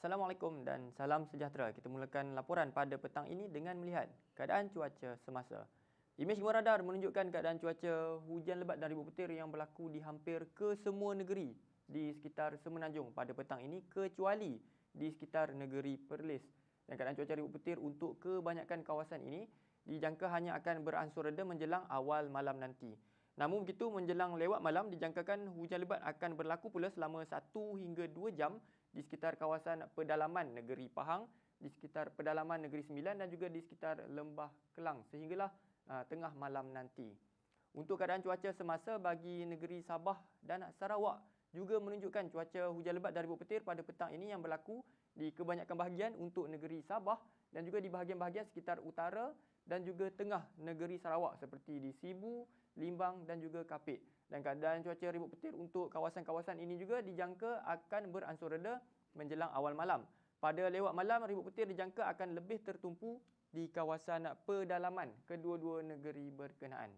Assalamualaikum dan salam sejahtera. Kita mulakan laporan pada petang ini dengan melihat keadaan cuaca semasa. Imej Gemar Radar menunjukkan keadaan cuaca hujan lebat dan ribut petir yang berlaku di hampir ke semua negeri di sekitar Semenanjung pada petang ini kecuali di sekitar negeri Perlis. Dan keadaan cuaca ribut petir untuk kebanyakan kawasan ini dijangka hanya akan beransur reda menjelang awal malam nanti. Namun begitu menjelang lewat malam dijangkakan hujan lebat akan berlaku pula selama 1 hingga 2 jam di sekitar kawasan pedalaman negeri Pahang, di sekitar pedalaman negeri Sembilan dan juga di sekitar Lembah Kelang sehinggalah uh, tengah malam nanti. Untuk keadaan cuaca semasa bagi negeri Sabah dan Sarawak juga menunjukkan cuaca hujan lebat dan ribut petir pada petang ini yang berlaku di kebanyakan bahagian untuk negeri Sabah dan juga di bahagian-bahagian sekitar utara dan juga tengah negeri Sarawak seperti di Sibu, Limbang dan juga Kapit. Dan keadaan cuaca ribut petir untuk kawasan-kawasan ini juga dijangka akan beransur reda menjelang awal malam. Pada lewat malam, ribut petir dijangka akan lebih tertumpu di kawasan pedalaman kedua-dua negeri berkenaan.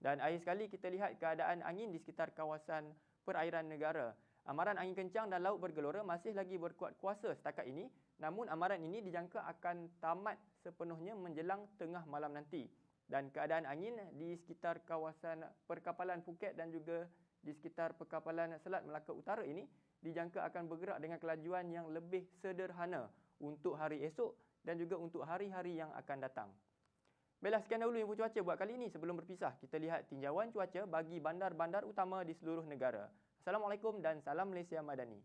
Dan akhir sekali kita lihat keadaan angin di sekitar kawasan perairan negara. Amaran angin kencang dan laut bergelora masih lagi berkuat kuasa setakat ini. Namun amaran ini dijangka akan tamat sepenuhnya menjelang tengah malam nanti dan keadaan angin di sekitar kawasan perkapalan Phuket dan juga di sekitar perkapalan Selat Melaka Utara ini dijangka akan bergerak dengan kelajuan yang lebih sederhana untuk hari esok dan juga untuk hari-hari yang akan datang. Baiklah, sekian dahulu info cuaca buat kali ini. Sebelum berpisah, kita lihat tinjauan cuaca bagi bandar-bandar utama di seluruh negara. Assalamualaikum dan salam Malaysia Madani.